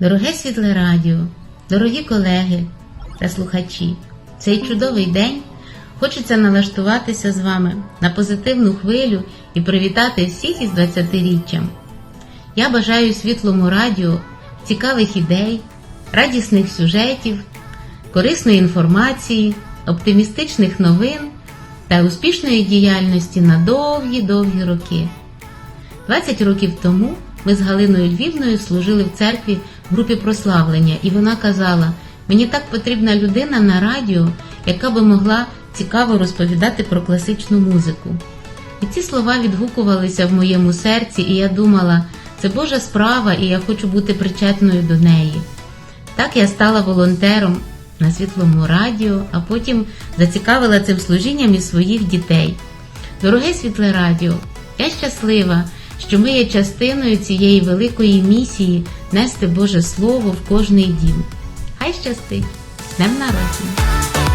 Дороге світле радіо, дорогі колеги та слухачі, цей чудовий день хочеться налаштуватися з вами на позитивну хвилю і привітати всіх із 20-річчям. Я бажаю світлому радіо цікавих ідей, радісних сюжетів, корисної інформації, оптимістичних новин та успішної діяльності на довгі-довгі роки. 20 років тому ми з Галиною Львівною служили в церкві в групі прославлення, і вона казала: мені так потрібна людина на радіо, яка би могла цікаво розповідати про класичну музику. І ці слова відгукувалися в моєму серці, і я думала, це Божа справа, і я хочу бути причетною до неї. Так я стала волонтером на світлому радіо, а потім зацікавила цим служінням і своїх дітей. Дороге світле радіо, я щаслива, що ми є частиною цієї великої місії нести Боже Слово в кожний дім. Хай щастить! З Днем народження!